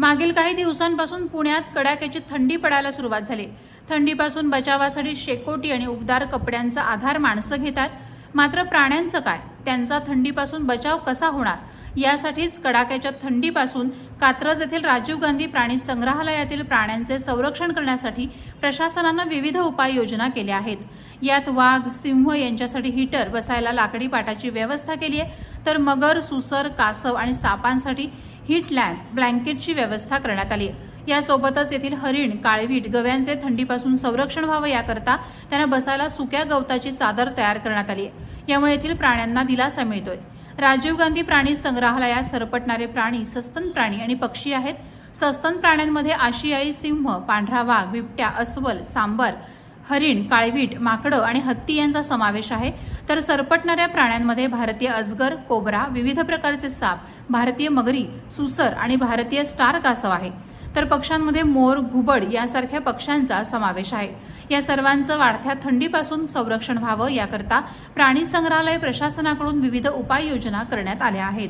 मागील काही दिवसांपासून पुण्यात कडाक्याची थंडी पडायला सुरुवात झाली. थंडीपासून बचावासाठी शेकोटी आणि उबदार कपड्यांचा आधार माणसं घेतात. मात्र प्राण्यांचं काय? त्यांचा थंडीपासून बचाव कसा होणार? यासाठीच कडाक्याच्या थंडीपासून कात्रज येथील राजीव गांधी प्राणी संग्रहालयातील प्राण्यांचे संरक्षण करण्यासाठी प्रशासनानं विविध उपाययोजना केल्या आहेत. यात वाघ सिंह यांच्यासाठी हीटर बसायला लाकडी पाटाची व्यवस्था केली आहे. तर मगर सुसर कासव आणि सापांसाठी हीट लॅम्प ब्लँकेटची व्यवस्था करण्यात आली. आहे यासोबतच येथील हरिण काळवीट गव्यांचे थंडीपासून संरक्षण व्हावं याकरता त्यांना बसायला सुक्या गवताची चादर तयार करण्यात आली. आहे यामुळे येथील प्राण्यांना दिलासा मिळतोय. राजीव गांधी प्राणी संग्रहालयात सरपटणारे प्राणी सस्तन प्राणी आणि पक्षी आहेत. सस्तन प्राण्यांमध्ये आशियाई सिंह पांढरा वाघ बिबट्या अस्वल सांबर हरिण काळवीट माकडं आणि हत्ती यांचा समावेश आहे. तर सरपटणाऱ्या प्राण्यांमध्ये भारतीय अजगर कोबरा विविध प्रकारचे साप भारतीय मगरी सुसर आणि भारतीय स्टार कासव आहे. तर पक्ष्यांमध्ये मोर घुबड यासारख्या पक्ष्यांचा समावेश आहे. या सर्वांचं वाढत्या थंडीपासून संरक्षण व्हावं याकरता प्राणी संग्रहालय प्रशासनाकडून विविध उपाययोजना करण्यात आल्या आहेत.